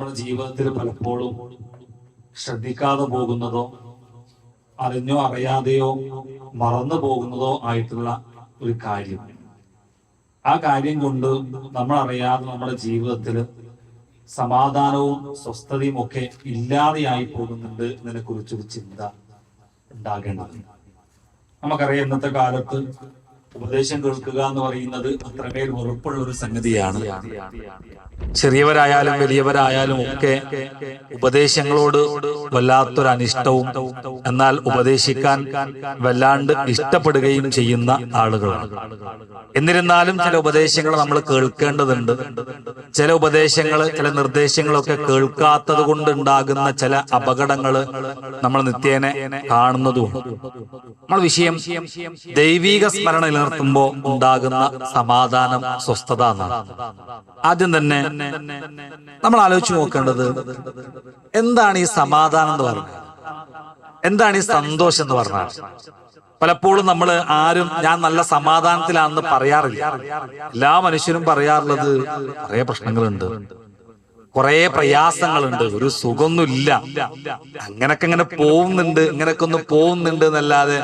നമ്മുടെ ജീവിതത്തിൽ പലപ്പോഴും ശ്രദ്ധിക്കാതെ പോകുന്നതോ അറിഞ്ഞോ അറിയാതെയോ മറന്നു പോകുന്നതോ ആയിട്ടുള്ള ഒരു കാര്യം. ആ കാര്യം കൊണ്ട് നമ്മൾ അറിയാതെ നമ്മുടെ ജീവിതത്തിൽ സമാധാനവും സ്വസ്ഥതയും ഒക്കെ ഇല്ലാതെയായി പോകുന്നുണ്ട് എന്നതിനെ കുറിച്ചൊരു ചിന്ത ഉണ്ടാകേണ്ടത് നമുക്കറിയാം ഇന്നത്തെ കാലത്ത് ഉപദേശം കേൾക്കുക എന്ന് പറയുന്നത് അത്രമേൽ ഉറപ്പുള്ള ഒരു സംഗതിയാണ്. ചെറിയവരായാലും വലിയവരായാലും ഒക്കെ ഉപദേശങ്ങളോട് വല്ലാത്തൊരു അനിഷ്ടവും എന്നാൽ ഉപദേശിക്കാൻ വല്ലാണ്ട് ഇഷ്ടപ്പെടുകയും ചെയ്യുന്ന ആളുകളാണ്. എന്നിരുന്നാലും ചില ഉപദേശങ്ങൾ നമ്മൾ കേൾക്കേണ്ടതുണ്ട്. ചില ഉപദേശങ്ങൾ ചില നിർദ്ദേശങ്ങളൊക്കെ കേൾക്കാത്തത് കൊണ്ടുണ്ടാകുന്ന ചില അപകടങ്ങൾ നമ്മൾ നിത്യേനെ കാണുന്നതും. നമ്മൾ വിഷയം ദൈവീക സ്മരണ നിലനിർത്തുമ്പോൾ ഉണ്ടാകുന്ന സമാധാനം സ്വസ്ഥത എന്നാണ്. ആദ്യം തന്നെ നമ്മൾ ആലോചിച്ച് നോക്കേണ്ടത് എന്താണ് ഈ സമാധാനം എന്ന് പറഞ്ഞത് എന്താണ് ഈ സന്തോഷം എന്ന് പറഞ്ഞാൽ? പലപ്പോഴും നമ്മൾ ആരും ഞാൻ നല്ല സമാധാനത്തിലാണെന്ന് പറയാറില്ല. എല്ലാ മനുഷ്യരും പറയാറുള്ളത് കുറെ പ്രശ്നങ്ങളുണ്ട്. കുറെ പ്രയാസങ്ങളുണ്ട്. ഒരു സുഖമൊന്നുമില്ല അങ്ങനൊക്കെ ഇങ്ങനെ പോകുന്നുണ്ട് ഇങ്ങനൊക്കെ ഒന്ന് പോകുന്നുണ്ട് എന്നല്ലാതെ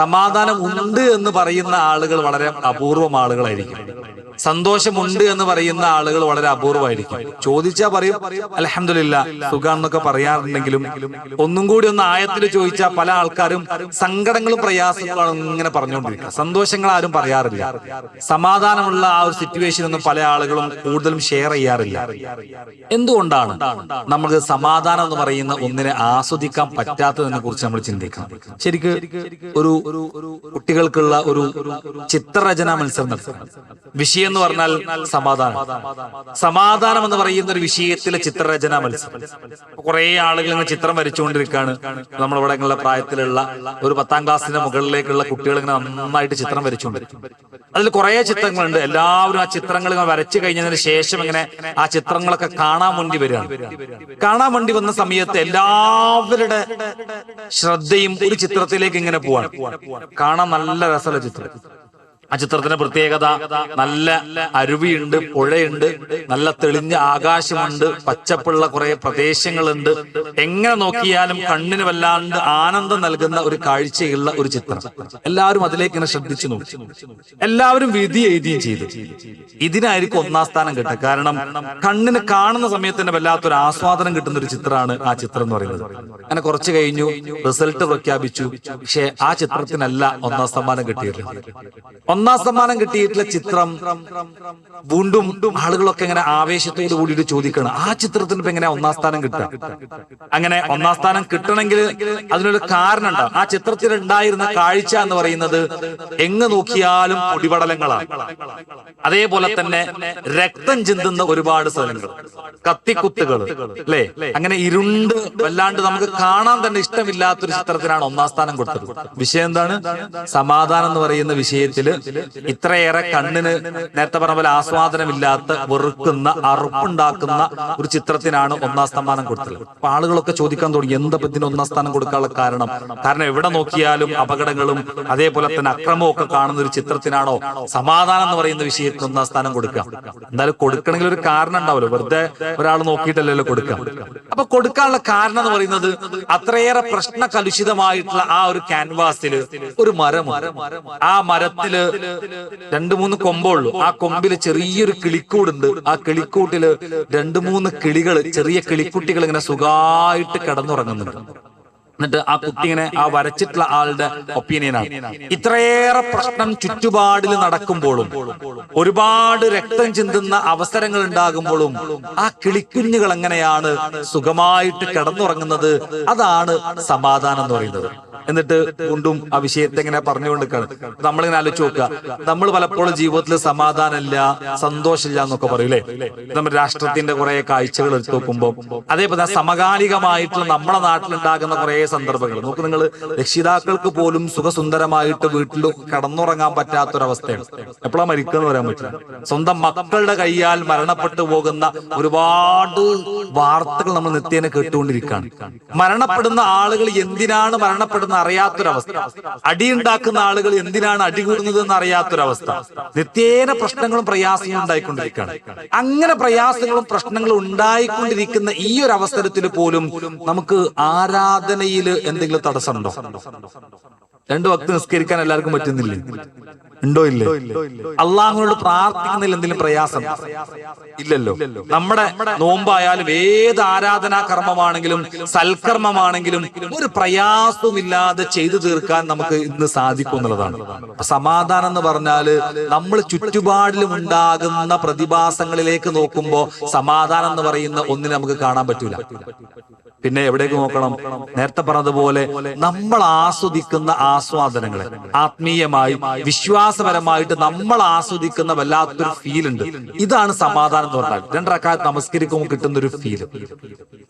സമാധാനം ഉണ്ട് എന്ന് പറയുന്ന ആളുകൾ വളരെ അപൂർവം ആളുകളായിരിക്കും. സന്തോഷമുണ്ട് എന്ന് പറയുന്ന ആളുകൾ വളരെ അപൂർവമായിരിക്കും. ചോദിച്ചാൽ പറയും അലഹമില്ല സുഖാന്നൊക്കെ പറയാറുണ്ടെങ്കിലും ഒന്നും കൂടി ഒന്ന് ആയത്തിൽ ചോദിച്ചാൽ പല ആൾക്കാരും സങ്കടങ്ങളും പ്രയാസങ്ങളും ഇങ്ങനെ പറഞ്ഞുകൊണ്ടിരിക്കുക സന്തോഷങ്ങൾ ആരും പറയാറില്ല. സമാധാനമുള്ള ആ ഒരു സിറ്റുവേഷൻ ഒന്നും പല ആളുകളും കൂടുതലും ഷെയർ ചെയ്യാറില്ല. എന്തുകൊണ്ടാണ് നമുക്ക് സമാധാനം എന്ന് പറയുന്ന ഒന്നിനെ ആസ്വദിക്കാൻ പറ്റാത്തതിനെ കുറിച്ച് നമ്മൾ ചിന്തിക്കണം? ശരിക്ക് ഒരു കുട്ടികൾക്കുള്ള ഒരു ചിത്രരചന മത്സരം നടത്തണം വിഷയം എന്ന് പറഞ്ഞാൽ സമാധാനം. സമാധാനം എന്ന് പറയുന്ന ഒരു വിഷയത്തിലെ ചിത്രരചന മത്സരം. കുറെ ആളുകൾ ഇങ്ങനെ ചിത്രം വരച്ചുകൊണ്ടിരിക്കുകയാണ്. നമ്മളിവിടെ ഉള്ള പ്രായത്തിലുള്ള ഒരു പത്താം ക്ലാസ്സിന്റെ മുകളിലേക്കുള്ള കുട്ടികൾ ഇങ്ങനെ നന്നായിട്ട് ചിത്രം വരച്ചുകൊണ്ടിരിക്കും അതിൽ കുറെ ചിത്രങ്ങളുണ്ട്. എല്ലാവരും ആ ചിത്രങ്ങൾ ഇങ്ങനെ വരച്ചു കഴിഞ്ഞതിന് ശേഷം ഇങ്ങനെ ആ ചിത്രങ്ങളൊക്കെ കാണാൻ വേണ്ടി വരികയാണ്. കാണാൻ വേണ്ടി വന്ന സമയത്ത് എല്ലാവരുടെ ശ്രദ്ധയും ഒരു ചിത്രത്തിലേക്ക് ഇങ്ങനെ പോവാണ്. കാണാൻ നല്ല രസമുള്ള ചിത്രം. ആ ചിത്രത്തിന്റെ പ്രത്യേകത നല്ല അരുവിയുണ്ട് പുഴയുണ്ട് നല്ല തെളിഞ്ഞ ആകാശമുണ്ട് പച്ചപ്പുള്ള കുറെ പ്രദേശങ്ങളുണ്ട്. എങ്ങനെ നോക്കിയാലും കണ്ണിന് വല്ലാണ്ട് ആനന്ദം നൽകുന്ന ഒരു കാഴ്ചയുള്ള ഒരു ചിത്രം. എല്ലാവരും അതിലേക്ക് ഇങ്ങനെ ശ്രദ്ധിച്ചു നോക്കി. എല്ലാവരും വിധി എഴുതുകയും ചെയ്തു. ഇതിനായിരിക്കും ഒന്നാം സ്ഥാനം കിട്ടുക. കാരണം കണ്ണിന് കാണുന്ന സമയത്ത് തന്നെ വല്ലാത്തൊരു ആസ്വാദനം കിട്ടുന്ന ഒരു ചിത്രമാണ് ആ ചിത്രം എന്ന് പറയുന്നത്. അങ്ങനെ കുറച്ച് കഴിഞ്ഞു റിസൾട്ട് പ്രഖ്യാപിച്ചു. പക്ഷെ ആ ചിത്രത്തിനല്ല ഒന്നാം സമ്മാനം കിട്ടിയിട്ടുള്ളത്. ഒന്നാം സമ്മാനം കിട്ടിയിട്ടുള്ള ചിത്രം വീണ്ടും ആളുകളൊക്കെ ഇങ്ങനെ ആവേശത്തോട് കൂടിയിട്ട് ചോദിക്കണം. ആ ചിത്രത്തിന് ഇപ്പൊ എങ്ങനെ ഒന്നാം സ്ഥാനം കിട്ടുക? അങ്ങനെ ഒന്നാം സ്ഥാനം കിട്ടണമെങ്കിൽ അതിനൊരു കാരണം ഉണ്ടാവും ആ ചിത്രത്തിൽ ഉണ്ടായിരുന്ന കാഴ്ച എന്ന് പറയുന്നത് എങ്ങ് നോക്കിയാലും പൊടിപടലങ്ങളാണ്. അതേപോലെ തന്നെ രക്തം ചിന്തുന്ന ഒരുപാട് സ്ഥലങ്ങൾ കത്തിക്കുത്തുകൾ അല്ലേ? അങ്ങനെ ഇരുണ്ട് വല്ലാണ്ട് നമുക്ക് കാണാൻ തന്നെ ഇഷ്ടമില്ലാത്തൊരു ചിത്രത്തിനാണ് ഒന്നാം സ്ഥാനം കൊടുത്തത്. വിഷയം എന്താണ്? സമാധാനം എന്ന് പറയുന്ന വിഷയത്തിൽ ഇത്രയേറെ കണ്ണിന് നേരത്തെ പറഞ്ഞ പോലെ ആസ്വാദനമില്ലാത്ത വെറുക്കുന്ന അറുപ്പുണ്ടാക്കുന്ന ഒരു ചിത്രത്തിനാണ് ഒന്നാം സ്ഥാനം കൊടുത്തത്. അപ്പൊ ആളുകളൊക്കെ ചോദിക്കാൻ തുടങ്ങി എന്താ ഇതിന് ഒന്നാം സ്ഥാനം കൊടുക്കാനുള്ള കാരണം? കാരണം എവിടെ നോക്കിയാലും അപകടങ്ങളും അതേപോലെ തന്നെ അക്രമവും ഒക്കെ കാണുന്ന ഒരു ചിത്രത്തിനാണോ സമാധാനം എന്ന് പറയുന്ന വിഷയത്തിന് ഒന്നാം സ്ഥാനം കൊടുക്കുക. എന്തായാലും കൊടുക്കണമെങ്കിൽ ഒരു കാരണം ഉണ്ടാവല്ലോ വെറുതെ ഒരാൾ നോക്കിയിട്ടല്ലല്ലോ കൊടുക്കുക. അപ്പൊ കൊടുക്കാനുള്ള കാരണം എന്ന് പറയുന്നത് അത്രയേറെ പ്രശ്ന കലുഷിതമായിട്ടുള്ള ആ ഒരു ക്യാൻവാസിൽ ഒരു മരം ആ മരത്തിൽ രണ്ടു മൂന്ന് കൊമ്പുള്ളൂ. ആ കൊമ്പിൽ ചെറിയൊരു കിളിക്കൂടുണ്ട്. ആ കിളിക്കൂട്ടിൽ രണ്ടു മൂന്ന് കിളികൾ ചെറിയ കിളിക്കുട്ടികൾ ഇങ്ങനെ സുഖമായിട്ട് കിടന്നുറങ്ങുന്നുണ്ട്. എന്നിട്ട് ആ കുട്ടി ഇങ്ങനെ ആ വരച്ചിട്ടുള്ള ആളുടെ ഒപ്പീനിയനാണ്. ഇത്രയേറെ പ്രശ്നം ചുറ്റുപാടിൽ നടക്കുമ്പോഴും ഒരുപാട് രക്തം ചിന്തുന്ന അവസരങ്ങൾ ഉണ്ടാകുമ്പോഴും ആ കിളിക്കുഞ്ഞുകൾ എങ്ങനെയാണ് സുഖമായിട്ട് കിടന്നുറങ്ങുന്നത്? അതാണ് സമാധാനം എന്ന് പറയുന്നത്. എന്നിട്ട് കൊണ്ടും ആ വിഷയത്തെ ഇങ്ങനെ പറഞ്ഞുകൊണ്ടിരിക്കുകയാണ്. നമ്മളിങ്ങനെ ആലോചിച്ച് നോക്കുക. നമ്മൾ പലപ്പോഴും ജീവിതത്തിൽ സമാധാനമില്ല സന്തോഷമില്ല എന്നൊക്കെ പറയൂലേ നമ്മൾ രാഷ്ട്രത്തിന്റെ കുറെ കാഴ്ചകൾ എടുത്തു നോക്കുമ്പോൾ അതേപോലെ സമകാലികമായിട്ടുള്ള നമ്മുടെ നാട്ടിലുണ്ടാകുന്ന കുറെ സന്ദർഭങ്ങൾ. നോക്ക് നിങ്ങൾ രക്ഷിതാക്കൾക്ക് പോലും സുഖസുന്ദരമായിട്ട് വീട്ടിൽ കടന്നുറങ്ങാൻ പറ്റാത്തൊരവസ്ഥയാണ്. എപ്പോഴാ മരിക്കുന്നു പറയാൻ പറ്റില്ല. സ്വന്തം മക്കളുടെ കൈയാൽ മരണപ്പെട്ടു പോകുന്ന ഒരുപാട് വാർത്തകൾ നമ്മൾ നിത്യേന കേട്ടുകൊണ്ടിരിക്കുകയാണ്. മരണപ്പെടുന്ന ആളുകൾ എന്തിനാണ് മരണപ്പെടുന്ന അറിയാത്തൊരവസ്ഥ? അടിയുണ്ടാക്കുന്ന ആളുകൾ എന്തിനാണ് അടി കൂടുന്നത് എന്ന് അറിയാത്തൊരവസ്ഥ? നിത്യേന പ്രശ്നങ്ങളും പ്രയാസങ്ങളും ഉണ്ടായിക്കൊണ്ടിരിക്കുകയാണ്. അങ്ങനെ പ്രയാസങ്ങളും പ്രശ്നങ്ങളും ഉണ്ടായിക്കൊണ്ടിരിക്കുന്ന ഈ ഒരു അവസരത്തിൽ പോലും നമുക്ക് ആരാധനയിൽ എന്തെങ്കിലും തടസ്സമുണ്ടോ? രണ്ടു വക്ത് നിസ്കരിക്കാൻ എല്ലാവർക്കും പറ്റുന്നില്ലേ? ഉണ്ടോ ഇല്ലേ? അള്ളാഹുനോട് പ്രാർത്ഥിക്കുന്നതിൽ എന്തെങ്കിലും പ്രയാസം? ഇല്ലല്ലോ. നമ്മുടെ നോമ്പായാലും ഏത് ആരാധനാ കർമ്മമാണെങ്കിലും സൽക്കർമ്മമാണെങ്കിലും ഒരു പ്രയാസവുമില്ലാതെ ചെയ്തു തീർക്കാൻ നമുക്ക് ഇന്ന് സാധിക്കും എന്നുള്ളതാണ്. സമാധാനം എന്ന് പറഞ്ഞാൽ നമ്മൾ ചുറ്റുപാടിലും ഉണ്ടാകുന്ന പ്രതിഭാസങ്ങളിലേക്ക് നോക്കുമ്പോ സമാധാനം എന്ന് പറയുന്ന ഒന്നിനെ നമുക്ക് കാണാൻ പറ്റൂല. പിന്നെ എവിടേക്ക് നോക്കണം? നേരത്തെ പറഞ്ഞതുപോലെ നമ്മൾ ആസ്വദിക്കുന്ന ആസ്വാദനങ്ങൾ ആത്മീയമായി വിശ്വാസപരമായിട്ട് നമ്മൾ ആസ്വദിക്കുന്ന വല്ലാത്തൊരു ഫീൽ ഉണ്ട്. ഇതാണ് സമാധാനം എന്ന് പറഞ്ഞാൽ. രണ്ടരക്കാലത്ത് നമസ്കരിക്കുമ്പോൾ കിട്ടുന്ന ഒരു ഫീൽ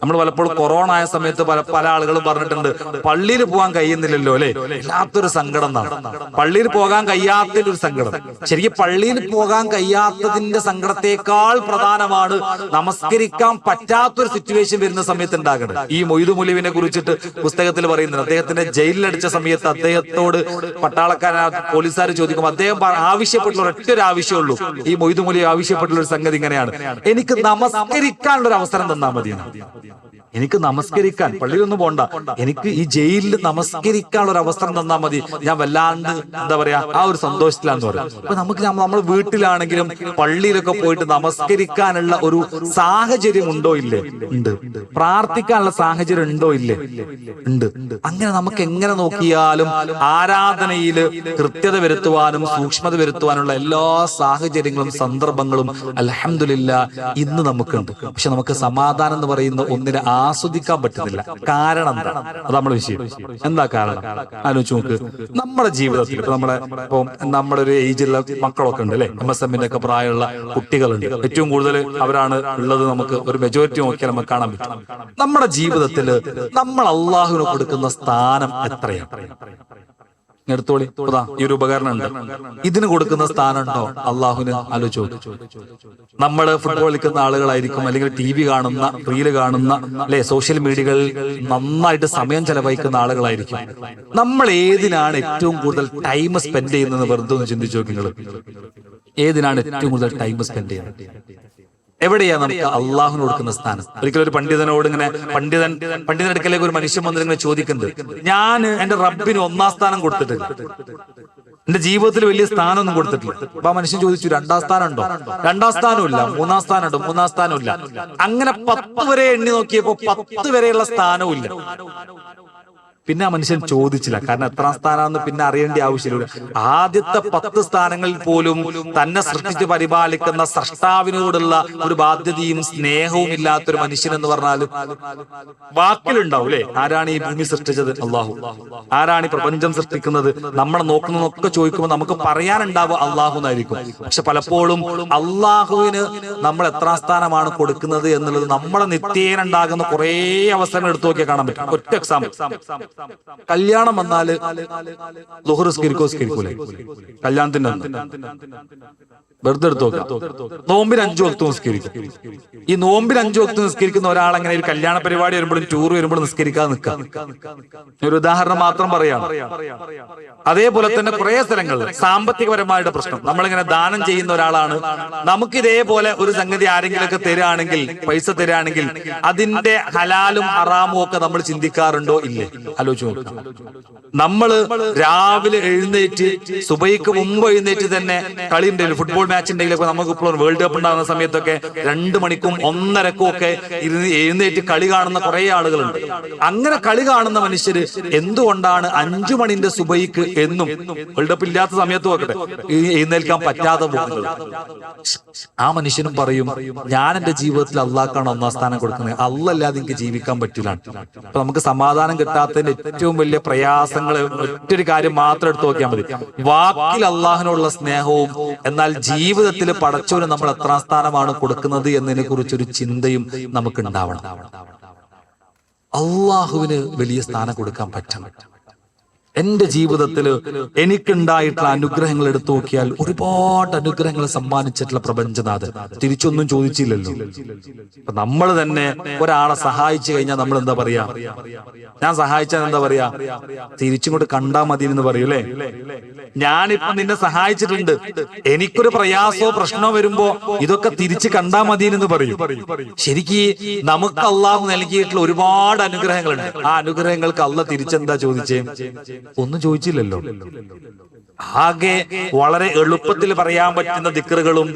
നമ്മൾ പലപ്പോഴും കൊറോണ ആയ സമയത്ത് പല പല ആളുകളും പറഞ്ഞിട്ടുണ്ട് പള്ളിയിൽ പോകാൻ കഴിയുന്നില്ലല്ലോ അല്ലെ? വല്ലാത്തൊരു സങ്കടം എന്നാണ്. പള്ളിയിൽ പോകാൻ കഴിയാത്തതിന്റെ ഒരു സങ്കടം. ശരിക്കും പള്ളിയിൽ പോകാൻ കഴിയാത്തതിന്റെ സങ്കടത്തെക്കാൾ പ്രധാനമാണ് നമസ്കരിക്കാൻ പറ്റാത്തൊരു സിറ്റുവേഷൻ വരുന്ന സമയത്ത് ഉണ്ടാകുന്നത് ഈ മൊയ്തു മുലിവിനെ കുറിച്ചിട്ട് പുസ്തകത്തിൽ പറയുന്നുണ്ട്. അദ്ദേഹത്തിന്റെ ജയിലിലടിച്ച സമയത്ത് അദ്ദേഹത്തോട് പട്ടാളക്കാര പോലീസുകാർ ചോദിക്കും അദ്ദേഹം ആവശ്യപ്പെട്ടുള്ള ഒറ്റൊരു ആവശ്യമുള്ളൂ ഈ മൊയ്തു മുലി ആവശ്യപ്പെട്ടുള്ള ഒരു സംഗതി ഇങ്ങനെയാണ്. എനിക്ക് നമസ്കരിക്കാനുള്ള ഒരു അവസരം തന്നാൽ മതിയെന്ന്. എനിക്ക് നമസ്കരിക്കാൻ പള്ളിയിലൊന്നും പോണ്ട. എനിക്ക് ഈ ജയിലിൽ നമസ്കരിക്കാനുള്ള ഒരു അവസരം തന്നാൽ മതി. ഞാൻ വല്ലാണ്ട് എന്താ പറയാ ആ ഒരു സന്തോഷത്തിലാന്ന് പറയും. അപ്പൊ നമുക്ക് നമ്മ- നമ്മൾ വീട്ടിലാണെങ്കിലും പള്ളിയിലൊക്കെ പോയിട്ട് നമസ്കരിക്കാനുള്ള ഒരു സാഹചര്യം ഉണ്ടോ ഇല്ലേ? ഉണ്ട്. പ്രാർത്ഥിക്കാനുള്ള സാഹചര്യം ഉണ്ടോ ഇല്ലേ? ഉണ്ട്. അങ്ങനെ നമുക്ക് എങ്ങനെ നോക്കിയാലും ആരാധനയിൽ കൃത്യത വരുത്തുവാനും സൂക്ഷ്മത വരുത്തുവാനുള്ള എല്ലാ സാഹചര്യങ്ങളും സന്ദർഭങ്ങളും അലഹമില്ല ഇന്ന് നമുക്കുണ്ട്. പക്ഷെ നമുക്ക് സമാധാനം എന്ന് പറയുന്ന ഒന്നിനെ ആസ്വദിക്കാൻ പറ്റുന്നില്ല. കാരണം എന്താ? നമ്മുടെ വിഷയം. എന്താ കാരണം? ആലോചിച്ച് നോക്ക്. നമ്മുടെ ജീവിതത്തിൽ ഇപ്പൊ നമ്മുടെ ഇപ്പൊ നമ്മുടെ ഒരു ഏജിലുള്ള മക്കളൊക്കെ ഉണ്ട് അല്ലെ? എം എസ് എമ്മിന്റെ ഒക്കെ പ്രായമുള്ള കുട്ടികളുണ്ട്. ഏറ്റവും കൂടുതൽ അവരാണ് ഉള്ളത് നമുക്ക് ഒരു മെജോറിറ്റി നോക്കിയാൽ നമുക്ക് കാണാൻ പറ്റും. നമ്മുടെ ജീവിതത്തിൽ നമ്മൾ അള്ളാഹുവിന് കൊടുക്കുന്ന സ്ഥാനം എത്രയാണ്? ഇതാ ഈ ഒരു ഉപകരണം ഉണ്ട് ഇതിന് കൊടുക്കുന്ന സ്ഥാനം ഉണ്ടോ അള്ളാഹുവിന് ആലോചിച്ചു. നമ്മൾ ഫുട്ബോൾ കളിക്കുന്ന ആളുകളായിരിക്കും അല്ലെങ്കിൽ ടി വി കാണുന്ന റീൽ കാണുന്ന അല്ലെ സോഷ്യൽ മീഡിയകളിൽ നന്നായിട്ട് സമയം ചെലവഴിക്കുന്ന ആളുകളായിരിക്കും. നമ്മൾ ഏതിനാണ് ഏറ്റവും കൂടുതൽ ടൈം സ്പെൻഡ് ചെയ്യുന്നത് വെറുതെ ഒന്ന് ചിന്തിച്ചു നോക്കി ഏതിനാണ് ഏറ്റവും കൂടുതൽ ടൈം സ്പെൻഡ് ചെയ്യുന്നത്? എവിടെയാ നമുക്ക് അള്ളാഹുന് കൊടുക്കുന്ന സ്ഥാനം? ഒരിക്കലും ഒരു പണ്ഡിതനോട് ഇങ്ങനെ പണ്ഡിതൻ പണ്ഡിതൻ അടുക്കലേക്ക് ഒരു മനുഷ്യൻ വന്നിട്ട് ഇങ്ങനെ ചോദിക്കുന്നത് ഞാൻ എന്റെ റബ്ബിന് ഒന്നാം സ്ഥാനം കൊടുത്തിട്ടില്ല. എന്റെ ജീവിതത്തിൽ വലിയ സ്ഥാനമൊന്നും കൊടുത്തിട്ടില്ല. അപ്പൊ ആ മനുഷ്യൻ ചോദിച്ചു രണ്ടാം സ്ഥാനം ഉണ്ടോ രണ്ടാം സ്ഥാനം ഇല്ല മൂന്നാം സ്ഥാനം ഉണ്ടോ മൂന്നാം സ്ഥാനം ഇല്ല അങ്ങനെ പത്ത് വരെ എണ്ണി നോക്കിയപ്പോ പത്ത് വരെയുള്ള സ്ഥാനവും ഇല്ല പിന്നെ ആ മനുഷ്യൻ ചോദിച്ചില്ല. കാരണം എത്ര സ്ഥാനമാണെന്ന് പിന്നെ അറിയേണ്ട ആവശ്യമില്ല. ആദ്യത്തെ പത്ത് സ്ഥാനങ്ങളിൽ പോലും തന്നെ സൃഷ്ടിച്ച് പരിപാലിക്കുന്ന സൃഷ്ടാവിനോടുള്ള ഒരു ബാധ്യതയും സ്നേഹവും ഇല്ലാത്തൊരു മനുഷ്യൻ എന്ന് പറഞ്ഞാൽ വാക്കിലുണ്ടാവും അല്ലെ? ആരാണ് ഈ ഭൂമി സൃഷ്ടിച്ചത്? അള്ളാഹു. ആരാണ് ഈ പ്രപഞ്ചം സൃഷ്ടിക്കുന്നത്? നമ്മളെ നോക്കുന്നതൊക്കെ ചോദിക്കുമ്പോൾ നമുക്ക് പറയാനുണ്ടാവുക അള്ളാഹു എന്നായിരിക്കും. പക്ഷെ പലപ്പോഴും അള്ളാഹുവിന് നമ്മൾ എത്ര സ്ഥാനമാണ് കൊടുക്കുന്നത് എന്നുള്ളത് നമ്മളെ നിത്യേന ഉണ്ടാകുന്ന കുറെ അവസരങ്ങൾ എടുത്തു നോക്കിയാൽ കാണാൻ പറ്റും. ഒറ്റ എക്സാമ്പിൾ കല്യാണം വന്നാൽ സ്കരിക്കൂലേ കല്യാണത്തിന്റെ വെറുതെ നോമ്പിന് അഞ്ചു വക്ത് നിസ്കരിക്കും. ഈ നോമ്പിന് അഞ്ചു വക്ത് നിസ്കരിക്കുന്ന ഒരാൾ അങ്ങനെ ഒരു കല്യാണ പരിപാടി വരുമ്പോഴും ടൂർ വരുമ്പോഴും നിസ്കരിക്കാതെ നിൽക്കാം ഒരു ഉദാഹരണം മാത്രം പറയാം അതേപോലെ തന്നെ കുറെ സ്ഥലങ്ങൾ സാമ്പത്തികപരമായിട്ട് പ്രശ്നം. നമ്മളിങ്ങനെ ദാനം ചെയ്യുന്ന ഒരാളാണ്. നമുക്ക് ഇതേപോലെ ഒരു സംഗതി ആരെങ്കിലും ഒക്കെ തരാണെങ്കിൽ പൈസ തരാണെങ്കിൽ അതിന്റെ ഹലാലും ഹറാമും ഒക്കെ നമ്മൾ ചിന്തിക്കാറുണ്ടോ? ഇല്ലേ. ആലോചിച്ച് നമ്മൾ രാവിലെ എഴുന്നേറ്റ് സുബൈക്ക് മുമ്പ് എഴുന്നേറ്റ് തന്നെ കളി ഉണ്ടെങ്കിലും ഫുട്ബോൾ മാച്ച് ഉണ്ടെങ്കിലൊക്കെ നമുക്ക് ഇപ്പോൾ വേൾഡ് കപ്പ് ഉണ്ടാകുന്ന സമയത്തൊക്കെ രണ്ട് മണിക്കും ഒന്നരക്കും ഒക്കെ ഇരുന്ന് എഴുന്നേറ്റ് കളി കാണുന്ന കുറെ ആളുകളുണ്ട്. അങ്ങനെ കളി കാണുന്ന മനുഷ്യര് എന്തുകൊണ്ടാണ് അഞ്ചു മണിന്റെ സുബൈക്ക് എന്നും വേൾഡ് കപ്പ് ഇല്ലാത്ത സമയത്ത് നോക്കട്ടെ എഴുന്നേൽക്കാൻ പറ്റാതെ പോകുന്നത്. ആ മനുഷ്യനും പറയും ഞാൻ എന്റെ ജീവിതത്തിൽ അള്ളാഹ്ക്കാണ് ഒന്നാം സ്ഥാനം കൊടുക്കുന്നത്. അല്ലല്ലാതെ എനിക്ക് ജീവിക്കാൻ പറ്റില്ല. നമുക്ക് സമാധാനം കിട്ടാത്തതിന്റെ ഏറ്റവും വലിയ പ്രയാസങ്ങൾ ഒറ്റൊരു കാര്യം മാത്രം എടുത്തു നോക്കിയാൽ മതി. വാക്കിൽ അള്ളാഹിനോടുള്ള സ്നേഹവും എന്നാൽ ജീവിതത്തിൽ പടച്ചോന് നമ്മൾ എത്രാം സ്ഥാനമാണ് കൊടുക്കുന്നത് എന്നതിനെ കുറിച്ചൊരു ചിന്തയും നമുക്ക് ഉണ്ടാവണം അള്ളാഹുവിന് വലിയ സ്ഥാനം കൊടുക്കാൻ പറ്റണം. എന്റെ ജീവിതത്തിൽ എനിക്കുണ്ടായിട്ടുള്ള അനുഗ്രഹങ്ങൾ എടുത്തു നോക്കിയാൽ ഒരുപാട് അനുഗ്രഹങ്ങൾ സമ്മാനിച്ചിട്ടുള്ള പ്രപഞ്ചനാഥ് തിരിച്ചൊന്നും ചോദിച്ചില്ലല്ലോ. നമ്മൾ തന്നെ ഒരാളെ സഹായിച്ചു കഴിഞ്ഞാൽ നമ്മൾ എന്താ പറയാ? ഞാൻ സഹായിച്ചാൽ എന്താ പറയാ? തിരിച്ചും കണ്ടാ മതി എന്ന് പറയൂലേ ഞാനിപ്പോ നിന്നെ സഹായിച്ചിട്ടുണ്ട്. എനിക്കൊരു പ്രയാസോ പ്രശ്നമോ വരുമ്പോ ഇതൊക്കെ തിരിച്ച് കണ്ടാ മതി എന്ന് പറയും. ശരിക്ക് നമുക്ക് അള്ളാഹു നൽകിയിട്ടുള്ള ഒരുപാട് അനുഗ്രഹങ്ങളുണ്ട്. ആ അനുഗ്രഹങ്ങൾക്ക് അള്ള തിരിച്ചെന്താ ചോദിച്ചേ? ഒന്നും ചോദിച്ചില്ലല്ലോ. ആകെ വളരെ എളുപ്പത്തിൽ പറയാൻ പറ്റുന്ന ദിക്കറുകളും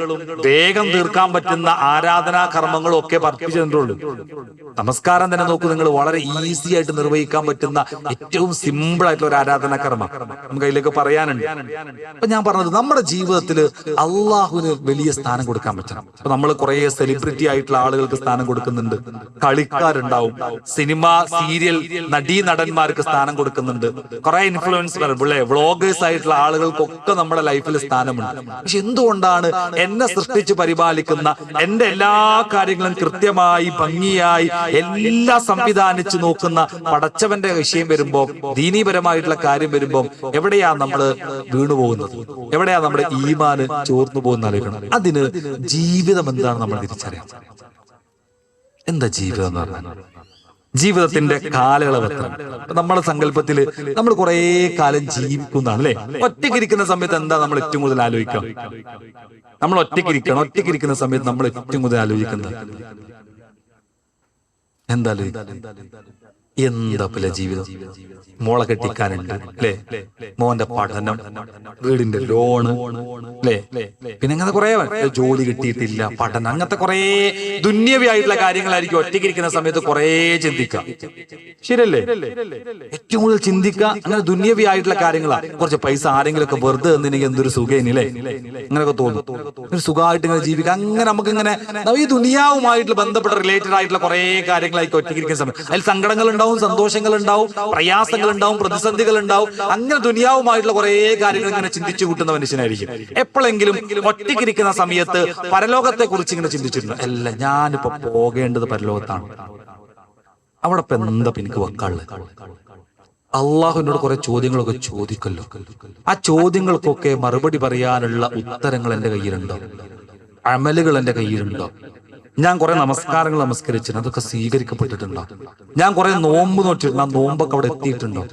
വേഗം തീർക്കാൻ പറ്റുന്ന ആരാധനാ കർമ്മങ്ങളും ഒക്കെ പഠിപ്പിച്ചിട്ടുള്ളൂ നമസ്കാരം തന്നെ നോക്കൂ നിങ്ങൾ വളരെ ഈസി ആയിട്ട് നിർവഹിക്കാൻ പറ്റുന്ന ഏറ്റവും സിമ്പിൾ ആയിട്ടുള്ള ഒരു ആരാധനാ കർമ്മം. നമുക്ക് അതിലേക്ക് പറയാനുണ്ട്. അപ്പൊ ഞാൻ പറഞ്ഞത് നമ്മുടെ ജീവിതത്തിൽ അള്ളാഹുവിന് വലിയ സ്ഥാനം കൊടുക്കാൻ പറ്റണം. അപ്പൊ നമ്മൾ കുറെ സെലിബ്രിറ്റി ആയിട്ടുള്ള ആളുകൾക്ക് സ്ഥാനം കൊടുക്കുന്നുണ്ട്. കളിക്കാരുണ്ടാവും. സിനിമ സീരിയൽ നടീ നടന്മാർക്ക് സ്ഥാനം കൊടുക്കുന്നുണ്ട്. കുറെ ഇൻഫ്ലുവൻസർ വ്ളോഗേഴ്സ് ആയിട്ടുള്ള ആളുകൾക്കൊക്കെ നമ്മുടെ ലൈഫിൽ സ്ഥാനമുണ്ട്. പക്ഷെ എന്തുകൊണ്ടാണ് എന്നെ സൃഷ്ടിച്ച് പരിപാലിക്കുന്ന എന്റെ എല്ലാ കാര്യങ്ങളും കൃത്യമായി ഭംഗിയായി എല്ലാം സംവിധാനിച്ച് നോക്കുന്ന പടച്ചവന്റെ വിഷയം വരുമ്പോൾ ദീനീപരമായിട്ടുള്ള കാര്യം വരുമ്പോൾ എവിടെയാ നമ്മൾ വീണുപോകുന്നത്? എവിടെയാ നമ്മുടെ ഈമാന് ചോർന്നു പോകുന്ന ആലോചിക്കണം അതിന് ജീവിതം എന്താണ് നമ്മൾ തിരിച്ചറിയാം എന്താ ജീവിതം എന്ന് പറഞ്ഞാൽ? ജീവിതത്തിന്റെ കാലയളവ് നമ്മുടെ സങ്കല്പത്തിൽ നമ്മൾ കുറെ കാലം ജീവിക്കുന്നതാണ് അല്ലെ ഒറ്റയ്ക്കിരിക്കുന്ന സമയത്ത് എന്താ നമ്മൾ ഏറ്റവും കൂടുതൽ ആലോചിക്കുക? നമ്മൾ ഒറ്റയ്ക്കിരിക്കണം ഒറ്റയ്ക്കിരിക്കുന്ന സമയത്ത് നമ്മൾ ഏറ്റവും കൂടുതൽ ആലോചിക്കുന്നത് എന്താ ആലോചിക്കുക? എന്താ പല ജീവിതം? മോളെ കെട്ടിക്കാനുണ്ട് അല്ലേ? മോന്റെ പഠനം വീടിന്റെ ലോണ് അല്ലേ? പിന്നെ അങ്ങനത്തെ കുറെ ജോലി കിട്ടിയിട്ടില്ല പഠനം അങ്ങനത്തെ കുറെ ദുന്യവിയായിട്ടുള്ള കാര്യങ്ങളായിരിക്കും ഒറ്റയ്ക്ക് ഇരിക്കുന്ന സമയത്ത് കുറെ ചിന്തിക്കാം ശരിയല്ലേ? ഏറ്റവും കൂടുതൽ ചിന്തിക്കുക അങ്ങനെ ദുന്യവിയായിട്ടുള്ള കാര്യങ്ങളാ. കുറച്ച് പൈസ ആരെങ്കിലും ഒക്കെ വെറുതെ തന്നിനെങ്കിൽ എന്തൊരു സുഖേനില്ലേ? അങ്ങനെയൊക്കെ തോന്നും. ഒരു സുഖമായിട്ട് ഇങ്ങനെ ജീവിക്കുക. അങ്ങനെ നമുക്ക് ഇങ്ങനെ ഈ ദുനിയാവുമായിട്ട് ബന്ധപ്പെട്ട റിലേറ്റഡ് ആയിട്ടുള്ള കുറെ കാര്യങ്ങളായിരിക്കും ഒറ്റയ്ക്ക് ഇരിക്കുന്ന സമയത്ത് അതിൽ സങ്കടങ്ങൾ ഉണ്ടാവും സന്തോഷങ്ങൾ ഉണ്ടാവും പ്രയാസങ്ങൾ ഉണ്ടാവും പ്രതിസന്ധികൾ ഉണ്ടാവും അങ്ങനെ ദുനിയാവുമായിട്ടുള്ള കുറെ കാര്യങ്ങൾ ഇങ്ങനെ ചിന്തിച്ചു കൂട്ടുന്ന മനുഷ്യനായിരിക്കും. എപ്പോഴെങ്കിലും ഒറ്റയ്ക്കിരിക്കുന്ന സമയത്ത് പരലോകത്തെ കുറിച്ച് ഇങ്ങനെ ചിന്തിച്ചിട്ടുണ്ട് അല്ല ഞാനിപ്പോ പോകേണ്ടത് പരലോകത്താണ്. അവിടെ എന്താ എനിക്ക് വെക്കാൾ അള്ളാഹുവിനോട് കുറെ ചോദ്യങ്ങളൊക്കെ ചോദിക്കല്ലോ. ആ ചോദ്യങ്ങൾക്കൊക്കെ മറുപടി പറയാനുള്ള ഉത്തരങ്ങൾ എന്റെ കയ്യിലുണ്ടോ? അമലുകൾ എന്റെ കയ്യിലുണ്ടോ? ഞാൻ കുറെ നമസ്കാരങ്ങൾ നമസ്കരിച്ചിട്ടുണ്ട്. അതൊക്കെ സ്വീകരിക്കപ്പെട്ടിട്ടുണ്ടോ? ഞാൻ കുറെ നോമ്പ് നോറ്റിട്ടുണ്ട്. ആ നോമ്പൊക്കെ അവിടെ എത്തിയിട്ടുണ്ടോ?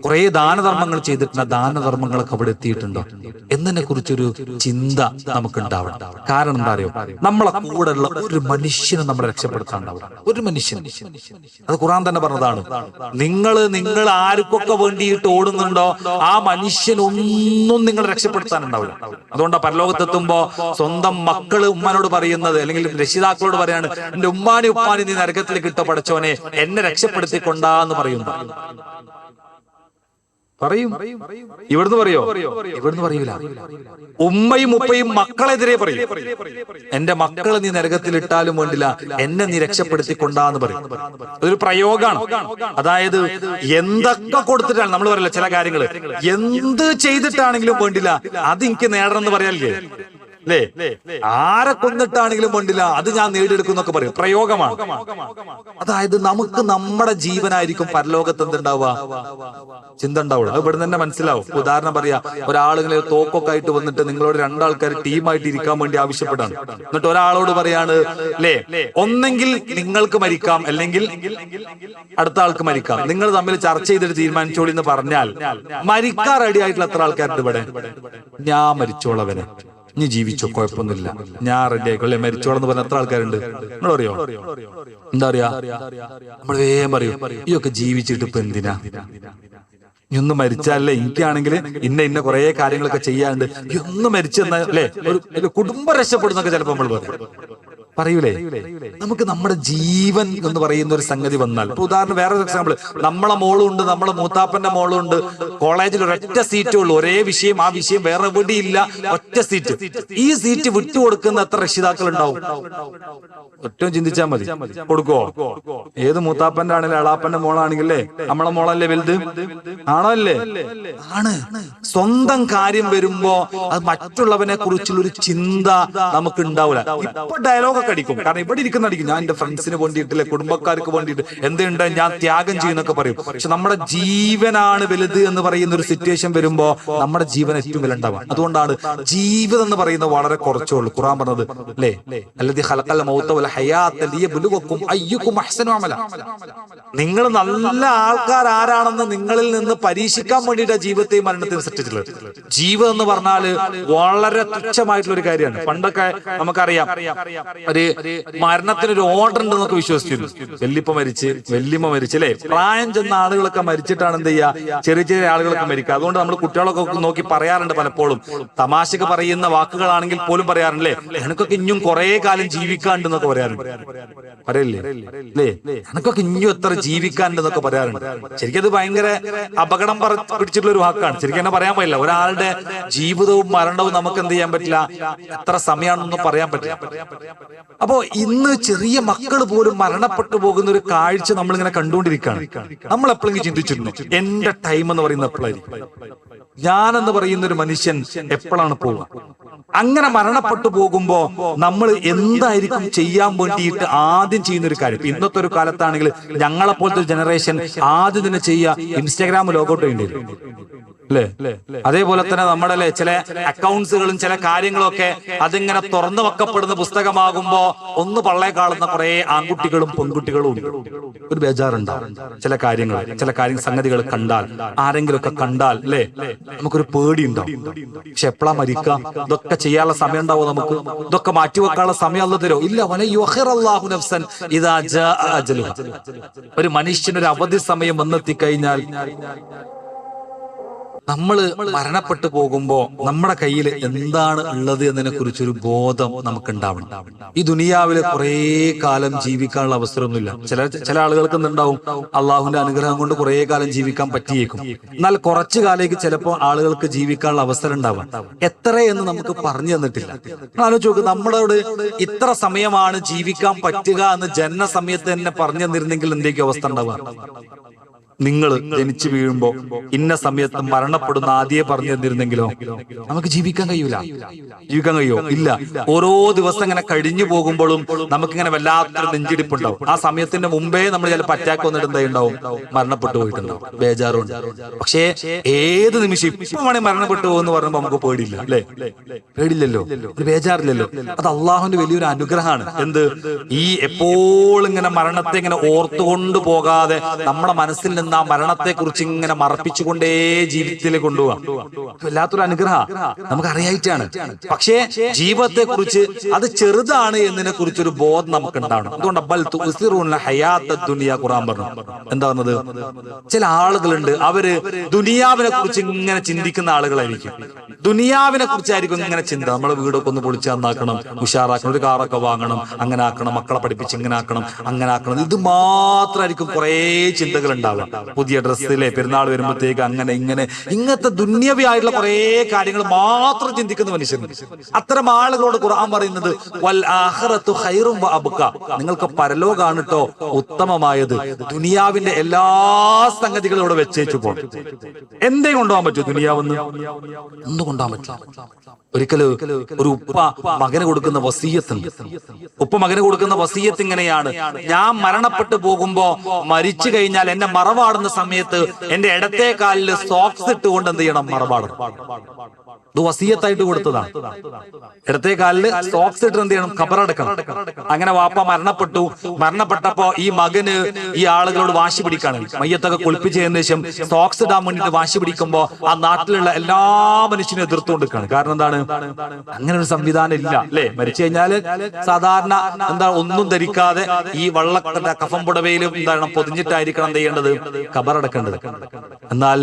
കുറെ ദാനധർമ്മങ്ങൾ ചെയ്തിട്ടുണ്ട്. ആ ദാനധർമ്മങ്ങളൊക്കെ അവിടെ എത്തിയിട്ടുണ്ടോ? എന്നതിനെ കുറിച്ചൊരു ചിന്ത നമുക്ക് ഉണ്ടാവണം കാരണം എന്താ അറിയോ? നമ്മളെ കൂടെയുള്ള ഒരു മനുഷ്യനെ നമ്മൾ രക്ഷപ്പെടുത്താണ്ടാവും ഒരു മനുഷ്യൻ അത് ഖുറാൻ തന്നെ പറഞ്ഞതാണ്. നിങ്ങൾ നിങ്ങൾ ആർക്കൊക്കെ വേണ്ടിയിട്ട് ഓടുന്നുണ്ടോ ആ മനുഷ്യനൊന്നും നിങ്ങൾ രക്ഷപ്പെടുത്താനുണ്ടാവില്ല. അതുകൊണ്ടാ പരലോകത്തെത്തുമ്പോ സ്വന്തം മക്കൾ ഉമ്മനോട് പറയുന്നത് അല്ലെങ്കിൽ രക്ഷിതാക്കളോട് പറയാണ് എന്റെ ഉമ്മാനി ഉപ്പാനി നീ നരകത്തിലേക്ക് ഇട്ട പഠിച്ചോനെ എന്നെ രക്ഷപ്പെടുത്തിക്കൊണ്ടാന്ന് പറയുന്നു. പറയും. ഇവിടുന്ന് പറയോ? ഇവിടുന്ന് പറയൂല. ഉമ്മയും ഉപ്പയും മക്കളെതിരെ പറയും. എന്റെ മക്കളെ നീ നരകത്തിൽ ഇട്ടാലും വേണ്ടില്ല എന്നെ നീ രക്ഷപ്പെടുത്തിക്കൊണ്ടാന്ന് പറയും. അതൊരു പ്രയോഗമാണ് അതായത് എന്തൊക്കെ കൊടുത്തിട്ടാണ് നമ്മൾ പറയില്ല ചില കാര്യങ്ങൾ എന്ത് ചെയ്തിട്ടാണെങ്കിലും വേണ്ടില്ല. അത് എനിക്ക് നേടണം എന്ന് പറയാല്ലേ അല്ലേ ആരെ കൊന്നിട്ടാണെങ്കിലും വേണ്ടില്ല അത് ഞാൻ നേടിയെടുക്കുന്നൊക്കെ പറയും. പ്രയോഗമാണ്. അതായത് നമുക്ക് നമ്മുടെ ജീവനായിരിക്കും പരലോകത്ത് എന്തുണ്ടാവുക? ചിന്ത ഉണ്ടാവുക അത് ഇവിടെ തന്നെ മനസ്സിലാവും. ഉദാഹരണം പറയാ ഒരാളുകളെ തോക്കൊക്കെ ആയിട്ട് വന്നിട്ട് നിങ്ങളോട് രണ്ടാൾക്കാർ ടീമായിട്ട് ഇരിക്കാൻ വേണ്ടി ആവശ്യപ്പെടാണ്. എന്നിട്ട് ഒരാളോട് പറയാണ് അല്ലേ ഒന്നെങ്കിൽ നിങ്ങൾക്ക് മരിക്കാം അല്ലെങ്കിൽ അടുത്ത ആൾക്ക് മരിക്കാം. നിങ്ങൾ തമ്മിൽ ചർച്ച ചെയ്തിട്ട് തീരുമാനിച്ചോളി എന്ന് പറഞ്ഞാൽ മരിക്കാൻ റെഡി ആയിട്ടുള്ള എത്ര ആൾക്കാരുണ്ട് ഇവിടെ? ഞാൻ മരിച്ചോളവനെ. നീ ജീവിച്ചോ കുഴപ്പമൊന്നുമില്ല. ഞാൻ റെഡി ആയിക്കോളെ. മരിച്ചോളെന്ന് പറഞ്ഞ എത്ര ആൾക്കാരുണ്ട്? നിങ്ങൾ അറിയോ എന്താ പറയാ? നമ്മൾ വേഗം പറയും. ഈ ഒക്കെ ജീവിച്ചിട്ട് ഇപ്പൊ എന്തിനാ? ഒന്ന് മരിച്ചാലേ എനിക്കാണെങ്കിൽ ഇന്ന ഇന്ന കുറെ കാര്യങ്ങളൊക്കെ ചെയ്യാണ്ട് ഒന്ന് മരിച്ചെന്ന അല്ലേ? ഒരു ഒരു കുടുംബം രക്ഷപ്പെടുന്നൊക്കെ ചിലപ്പോൾ നമ്മൾ പറയും. പറയൂലേ? നമുക്ക് നമ്മുടെ ജീവൻ എന്ന് പറയുന്ന ഒരു സംഗതി വന്നാൽ. ഇപ്പൊ ഉദാഹരണം വേറെ ഒരു എക്സാമ്പിൾ നമ്മളെ മോളും ഉണ്ട് നമ്മളെ മൂത്താപ്പന്റെ മോളും ഉണ്ട് കോളേജിൽ ഒരൊറ്റ സീറ്റേ ഉള്ളൂ. ഒരേ വിഷയം ആ വിഷയം വേറെ എവിടെയില്ല. ഒറ്റ സീറ്റ് ഈ സീറ്റ് വിട്ടുകൊടുക്കുന്ന എത്ര രക്ഷിതാക്കൾ ഉണ്ടാവും ഒറ്റവും ചിന്തിച്ചാൽ മതി. കൊടുക്കോ ഏത് മൂത്താപ്പന്റെ ആണെങ്കിലും അളാപ്പന്റെ മോളാണെങ്കിലേ നമ്മളെ മോളല്ലേ വലുത്? ആണോ അല്ലേ? ആണ്. സ്വന്തം കാര്യം വരുമ്പോ അത് മറ്റുള്ളവനെ കുറിച്ചുള്ള ഒരു ചിന്ത നമുക്ക് ഉണ്ടാവില്ല ഇപ്പൊ ഡയലോഗൊക്കെ അടിക്കും കാരണം ഇവിടെ ഇരിക്കുന്ന അടിക്കും ഞാൻ എന്റെ ഫ്രണ്ട്സിന് വേണ്ടിയിട്ടില്ല കുടുംബക്കാർക്ക് വേണ്ടിയിട്ട് എന്തുണ്ട്? ഞാൻ ത്യാഗം ചെയ്യുന്നൊക്കെ പറയും. പക്ഷെ നമ്മുടെ ജീവനാണ് വലുത് എന്ന് പറയുന്ന ഒരു സിറ്റുവേഷൻ വരുമ്പോ നമ്മുടെ ജീവൻ ഏറ്റവും വില ഉണ്ടാവുക അതുകൊണ്ടാണ് ജീവിതം എന്ന് പറയുന്നത് വളരെ കുറച്ചേ ഉള്ളൂ. ഖുറാൻ പറഞ്ഞത് അല്ലേ? അല്ലതി ഹലക്കൽ മൗത വൽ ഹയാത്ത ലിയബ്ലുവക്കും അയ്യുക്കും അഹ്സനു അമല. നിങ്ങൾ നല്ല ആൾക്കാർ ആരാണെന്ന് നിങ്ങളിൽ നിന്ന് പരീക്ഷിക്കാൻ വേണ്ടിയിട്ടാണ് ജീവിതത്തെയും മരണത്തെയും സൃഷ്ടിച്ചിട്ടുള്ളത്. ജീവിതം എന്ന് പറഞ്ഞാൽ വളരെ തുച്ഛമായിട്ടുള്ള ഒരു കാര്യമാണ്. പണ്ടൊക്കെ നമുക്കറിയാം ഒരു മരണത്തിന് ഒരു ഓർഡർ ഉണ്ടെന്നൊക്കെ വിശ്വസിച്ചിരുന്നു. വെല്ലിപ്പ മരിച്ച് വെല്ലിമ്മ മരിച്ച് അല്ലേ? പ്രായം ചെന്ന ആളുകളൊക്കെ മരിച്ചിട്ടാണ് എന്ത് ചെയ്യുക ചെറിയ ചെറിയ ആളുകളൊക്കെ മരിക്കുക. അതുകൊണ്ട് നമ്മൾ കുട്ടികളൊക്കെ നോക്കി പറയാറുണ്ട് പലപ്പോഴും. തമാശക്ക് പറയുന്ന വാക്കുകളാണെങ്കിൽ പോലും പറയാറുണ്ട് പറയാറുണ്ടല്ലേ എനിക്കൊക്കെ ഇനിയും കുറെ കാലം ജീവിക്കാണ്ടെന്നൊക്കെ പറയാറുണ്ട്. പറയല്ലേ? അല്ലേ? എനിക്കൊക്കെ ഇനിയും എത്ര ജീവിക്കാണ്ടെന്നൊക്കെ പറയാറുണ്ട്. ശരിക്കും അത് ഭയങ്കര അപകടം പിടിച്ചിട്ടുള്ള ഒരു വാക്കാണ്. ശരിക്കും എന്നെ പറയാൻ പറ്റില്ല ഒരാളുടെ ജീവിതവും മരണവും നമുക്ക് എന്ത് ചെയ്യാൻ പറ്റില്ല? എത്ര സമയമാണെന്നൊന്നും പറയാൻ പറ്റില്ല. അപ്പോ ഇന്ന് ചെറിയ മക്കൾ പോലും മരണപ്പെട്ടു പോകുന്ന ഒരു കാഴ്ച നമ്മൾ ഇങ്ങനെ കണ്ടുകൊണ്ടിരിക്കുകയാണ്. നമ്മൾ എപ്പോഴെങ്കിലും ചിന്തിച്ചിരുന്നു? എന്റെ ടൈം എന്ന് പറയുന്ന എപ്പോഴായിരിക്കും ഞാൻ എന്ന് പറയുന്ന ഒരു മനുഷ്യൻ എപ്പോഴാണ് പോവുക? അങ്ങനെ മരണപ്പെട്ടു പോകുമ്പോ നമ്മൾ എന്തായിരിക്കും ചെയ്യാൻ വേണ്ടിയിട്ട് ആദ്യം ചെയ്യുന്ന ഒരു കാര്യം? ഇന്നത്തെ ഒരു കാലത്താണെങ്കിൽ ഞങ്ങളെപ്പോലത്തെ ഒരു ജനറേഷൻ ആദ്യം തന്നെ ചെയ്യുക ഇൻസ്റ്റാഗ്രാം ചെയ്യേണ്ടി വരും. അതേപോലെ തന്നെ നമ്മുടെ ചില അക്കൗണ്ട്സുകളും ചില കാര്യങ്ങളൊക്കെ അതിങ്ങനെ തുറന്നു വെക്കപ്പെടുന്ന പുസ്തകമാകുമ്പോ ഒന്ന് പള്ളേ കാണുന്ന കുറെ ആൺകുട്ടികളും പെൺകുട്ടികളും ഉണ്ട്. ഒരു ബേജാറുണ്ടാവും. ചില കാര്യങ്ങൾ ചില കാര്യ സംഗതികൾ കണ്ടാൽ ആരെങ്കിലും ഒക്കെ കണ്ടാൽ അല്ലേ നമുക്കൊരു പേടി ഉണ്ടാവും പക്ഷെ എപ്പോഴാ മരിക്കുക ഇതൊക്കെ ചെയ്യാനുള്ള സമയം ഉണ്ടാവോ നമുക്ക്? ഇതൊക്കെ മാറ്റിവെക്കാനുള്ള സമയം അല്ല തരോ? ഇല്ല. നഫ്സൻ അജലുഹ. ഒരു മനുഷ്യനൊരു അവധി സമയം വന്നെത്തി കഴിഞ്ഞാൽ നമ്മൾ മരണപ്പെട്ടു പോകുമ്പോ നമ്മുടെ കയ്യിൽ എന്താണ് ഉള്ളത് എന്നതിനെ കുറിച്ചൊരു ബോധം നമുക്ക് ഉണ്ടാവണം ഈ ദുനിയാവിൽ കുറെ കാലം ജീവിക്കാനുള്ള അവസരമൊന്നുമില്ല. ചില ചില ആളുകൾക്ക് എന്തുണ്ടാവും? അള്ളാഹുവിന്റെ അനുഗ്രഹം കൊണ്ട് കുറെ കാലം ജീവിക്കാൻ പറ്റിയേക്കും. എന്നാൽ കുറച്ചു കാലേക്ക് ചിലപ്പോൾ ആളുകൾക്ക് ജീവിക്കാനുള്ള അവസരം ഉണ്ടാവാം. എത്ര എന്ന് നമുക്ക് പറഞ്ഞു തന്നിട്ടില്ല. ആലോചിച്ച് നമ്മളോട് ഇത്ര സമയമാണ് ജീവിക്കാൻ പറ്റുക എന്ന് ജനന സമയത്ത് തന്നെ പറഞ്ഞു തന്നിരുന്നെങ്കിൽ എന്തൊക്കെ അവസ്ഥ ഉണ്ടാവുക നിങ്ങൾ ജനിച്ചു വീഴുമ്പോ ഇന്ന സമയത്ത് മരണപ്പെടുന്ന ആദ്യേ പറഞ്ഞു തന്നിരുന്നെങ്കിലോ നമുക്ക് ജീവിക്കാൻ കഴിയൂല. ജീവിക്കാൻ കഴിയോ? ഇല്ല. ഓരോ ദിവസം ഇങ്ങനെ കഴിഞ്ഞു പോകുമ്പോഴും നമുക്കിങ്ങനെ വല്ലാത്തൊരു നെഞ്ചിടിപ്പുണ്ടാവും. ആ സമയത്തിന്റെ മുമ്പേ നമ്മൾ ചിലപ്പോൾ അറ്റാക്ക് വന്നിട്ട് ഉണ്ടാവും? മരണപ്പെട്ടു പോയിട്ടുണ്ടാവും. ബേജാറുണ്ട്. പക്ഷേ ഏത് നിമിഷം ഇപ്പൊ വേണേ മരണപ്പെട്ടു പോകുമെന്ന് പറയുമ്പോൾ നമുക്ക് പേടിയില്ല അല്ലേ? പേടില്ലല്ലോ ബേജാറില്ലല്ലോ. അത് അള്ളാഹുവിന്റെ വലിയൊരു അനുഗ്രഹമാണ്. എന്ത്? ഈ എപ്പോഴും ഇങ്ങനെ മരണത്തെ ഇങ്ങനെ ഓർത്തുകൊണ്ട് പോകാതെ നമ്മുടെ മനസ്സിൽ നിന്ന് ആ മരണത്തെ കുറിച്ച് ഇങ്ങനെ മറപ്പിച്ചുകൊണ്ടേ ജീവിതത്തിൽ കൊണ്ടുപോകാം വല്ലാത്തൊരു അനുഗ്രഹ. നമുക്ക് അറിയായിട്ടാണ് പക്ഷേ ജീവിതത്തെ കുറിച്ച് അത് ചെറുതാണ് എന്നതിനെ കുറിച്ചൊരു ബോധം നമുക്ക് ഉണ്ടാവണം അതുകൊണ്ട് ബൽ തുസിറൂന ഹയാത്ത ദുനിയ ഖുറാൻ പറഞ്ഞു. എന്താ പറഞ്ഞത്? ചില ആളുകളുണ്ട്. അവർ ദുനിയാവിനെ കുറിച്ച് ഇങ്ങനെ ചിന്തിക്കുന്ന ആളുകളായിരിക്കും. ദുനിയാവിനെ കുറിച്ചായിരിക്കും ഇങ്ങനെ ചിന്ത. നമ്മളെ വീടൊക്കെ ഒന്ന് പൊളിച്ച് നന്നാക്കണം. ഉഷാറാക്കണം. ഒരു കാറൊക്കെ വാങ്ങണം. അങ്ങനെ ആക്കണം. മക്കളെ പഠിപ്പിച്ച് ഇങ്ങനെ ആക്കണം. അങ്ങനെ ആക്കണം. ഇത് മാത്രമായിരിക്കും കുറേ ചിന്തകൾ ഉണ്ടാവുക പുതിയ ഡ്രസ്സിലെ പെരുന്നാൾ വരുമ്പോഴത്തേക്ക് അങ്ങനെ ഇങ്ങനെ. ഇങ്ങനത്തെ ദുന്യവിയായിട്ടുള്ള കുറേ കാര്യങ്ങൾ മാത്രം ചിന്തിക്കുന്ന മനുഷ്യൻ അത്തരം ആളുകളോട് ഖുർആൻ പറയുന്നത് വൽ ആഖിറത്തു നിങ്ങൾക്ക് പരലോകാണ് കേട്ടോ ഉത്തമമായത്. ദുനിയാവിന്റെ എല്ലാ സംഗതികളും ഇവിടെ വെച്ചേച്ചു പോകും എന്തേ കൊണ്ടുപോകാൻ പറ്റൂ ദുനിയാവെന്ന്? ഒന്നും കൊണ്ടുപോകാൻ പറ്റില്ല. ഒരിക്കൽ ഒരു ഉപ്പ മകന് കൊടുക്കുന്ന വസീയത്തുണ്ട് ഉപ്പ മകന് കൊടുക്കുന്ന വസീയത്ത് ഇങ്ങനെയാണ്. ഞാൻ മരണപ്പെട്ടു പോകുമ്പോ മരിച്ചു കഴിഞ്ഞാൽ എന്നെ മറവാടുന്ന സമയത്ത് എന്റെ ഇടത്തെ കാലിൽ സോക്സ് ഇട്ടുകൊണ്ട് എന്ത് ചെയ്യണം? മറവാടണം ഇത് വസീയത്തായിട്ട് കൊടുത്തതാണ് ഇടത്തെ കാലിൽ സോക്സ് ഇട്ട് എന്ത് ചെയ്യണം? ഖബറടക്കണം അങ്ങനെ വാപ്പ മരണപ്പെട്ടു. മരണപ്പെട്ടപ്പോ ഈ മകന് ഈ ആളുകളോട് വാശി പിടിക്കാണ്. മയ്യത്തൊക്കെ കുളിപ്പിച്ചതിന് ശേഷം സോക്സ് ഇടാൻ വേണ്ടിട്ട് വാശി പിടിക്കുമ്പോ ആ നാട്ടിലുള്ള എല്ലാ മനുഷ്യനും എതിർത്തുകൊണ്ടിരിക്കാണ് കാരണം എന്താണ്? അങ്ങനെ ഒരു സംവിധാനം ഇല്ല. അല്ലെ? മരിച്ചു കഴിഞ്ഞാൽ സാധാരണ എന്താ ഒന്നും ധരിക്കാതെ ഈ വള്ള കഫം പുടവയിലും എന്താണ് പൊതിഞ്ഞിട്ടായിരിക്കണം എന്ത് ചെയ്യേണ്ടത്? ഖബറടക്കേണ്ടത് എന്നാൽ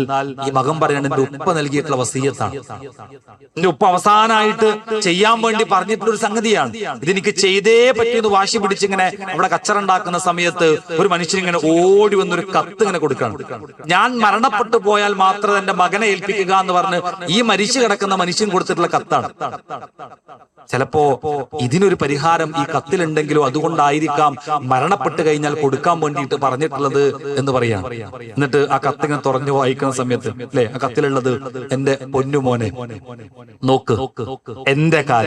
ഈ മകൻ പറയുന്നത് എന്റെ ഉപ്പ നൽകിയിട്ടുള്ള വസീയത്താണ്. എന്റെ ഉപ്പ അവസാനമായിട്ട് ചെയ്യാൻ വേണ്ടി പറഞ്ഞിട്ടുള്ള ഒരു സംഗതിയാണ്. ഇതെനിക്ക് ചെയ്തേ പറ്റിയെന്ന് വാശി പിടിച്ചിങ്ങനെ അവിടെ കച്ചറുണ്ടാക്കുന്ന സമയത്ത് ഒരു മനുഷ്യൻ ഇങ്ങനെ ഓടി വന്നൊരു കത്ത് ഇങ്ങനെ കൊടുക്കണം. ഞാൻ മരണപ്പെട്ടു പോയാൽ മാത്രം എന്റെ മകനെ ഏൽപ്പിക്കുക എന്ന് പറഞ്ഞ് ഈ മരിച്ചു കിടക്കുന്ന മനുഷ്യൻ കൊടുത്തിട്ടുള്ള കത്താണ്. ചിലപ്പോ ഇതിനൊരു പരിഹാരം ഈ കത്തിലുണ്ടെങ്കിലോ അതുകൊണ്ടായിരിക്കാം മരണപ്പെട്ട് കഴിഞ്ഞാൽ കൊടുക്കാൻ വേണ്ടിയിട്ട് പറഞ്ഞിട്ടുള്ളത് എന്ന് പറയാം. എന്നിട്ട് ആ കത്ത് ഇങ്ങനെ തുറഞ്ഞു വായിക്കുന്ന സമയത്ത് അല്ലെ? ആ കത്തിലുള്ളത് എന്റെ പൊന്നുമോനെ നോക്ക് എന്റെ കാൽ.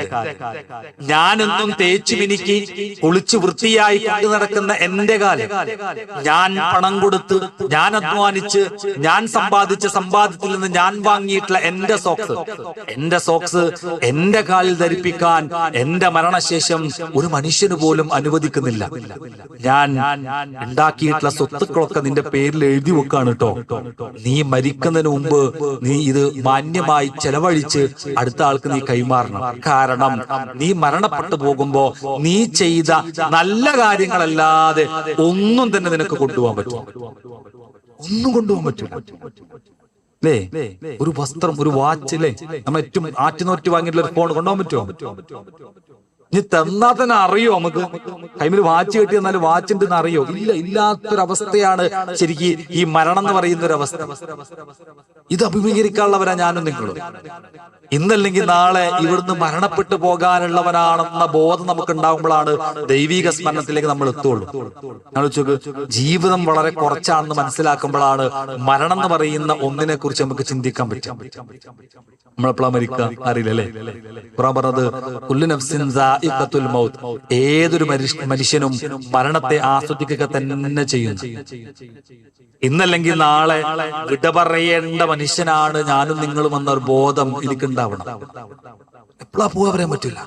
ഞാനെന്നും തേച്ചു മിനിക്ക് കുളിച്ചു വൃത്തിയായി കൊണ്ടു നടക്കുന്ന എന്റെ കാൽ. ഞാൻ പണം കൊടുത്ത് ഞാൻ അധ്വാനിച്ച് ഞാൻ സമ്പാദിച്ച സമ്പാദ്യത്തിൽ നിന്ന് ഞാൻ വാങ്ങിയിട്ടുള്ള എന്റെ സോക്സ് എന്റെ സോക്സ് എന്റെ കാലിൽ ധരിപ്പിക്കാൻ എന്റെ മരണശേഷം ഒരു മനുഷ്യന് പോലും അനുവദിക്കുന്നില്ല. ഞാൻ ഉണ്ടാക്കിയിട്ടുള്ള സ്വത്തുക്കളൊക്കെ നിന്റെ പേരിൽ എഴുതി വെക്കാണ് കേട്ടോ നീ മരിക്കുന്നതിന് മുമ്പ് നീ ഇത് മാന്യമായി ചെലവഴിച്ച് അടുത്ത ആൾക്ക് നീ കൈമാറണം. കാരണം നീ മരണപ്പെട്ടു പോകുമ്പോ നീ ചെയ്ത നല്ല കാര്യങ്ങളല്ലാതെ ഒന്നും തന്നെ നിനക്ക് കൊണ്ടുപോകാൻ പറ്റും ഒന്നും കൊണ്ടുപോകാൻ പറ്റില്ല. അല്ലേ ഒരു വസ്ത്രം ഒരു വാച്ച് അല്ലേ നമ്മൾ ഏറ്റവും ആറ്റുനോറ്റ് വാങ്ങിയിട്ടുള്ള ഒരു ഫോൺ കൊണ്ടുപോകാൻ പറ്റുമോ? ഇനി തന്നാ തന്നെ അറിയോ നമുക്ക്? കൈമിൽ വാച്ച് കെട്ടി തന്നാൽ വാച്ച് ഉണ്ടെന്ന് അറിയോ? ഇല്ല ഇല്ലാത്തൊരവസ്ഥയാണ് ശരിക്ക് ഈ മരണം എന്ന് പറയുന്ന ഒരു അവസ്ഥ ഇത് അഭിമുഖീകരിക്കാനുള്ളവരാ ഞാനും നിങ്ങളും. ഇന്നല്ലെങ്കിൽ നാളെ ഇവിടുന്ന് മരണപ്പെട്ടു പോകാനുള്ളവനാണെന്ന ബോധം നമുക്ക് ഉണ്ടാകുമ്പോഴാണ് ദൈവിക സ്മരണത്തിലേക്ക് നമ്മൾ എത്തുള്ളൂ. ആലോചിച്ചോക്ക് ജീവിതം വളരെ കുറച്ചാണെന്ന് മനസ്സിലാക്കുമ്പോഴാണ് മരണം എന്ന് പറയുന്ന ഒന്നിനെ കുറിച്ച് നമുക്ക് ചിന്തിക്കാൻ പറ്റും. നമ്മളെപ്പോഴാ മരിക്കുക? അറിയില്ലല്ലേ ഖുറാൻ പറഞ്ഞത് കുല്ലു മൗത്ത്. ഏതൊരു മനുഷ്യനും മരണത്തെ ആസ്വദിക്കുക തന്നെ ചെയ്യുന്നു. ഇന്നല്ലെങ്കിൽ നാളെ വിട പറയേണ്ട മനുഷ്യനാണ് ഞാനും നിങ്ങളും എന്നൊരു ബോധം എനിക്കുണ്ടാവണം എപ്പോഴാ പറയാൻ പറ്റില്ല.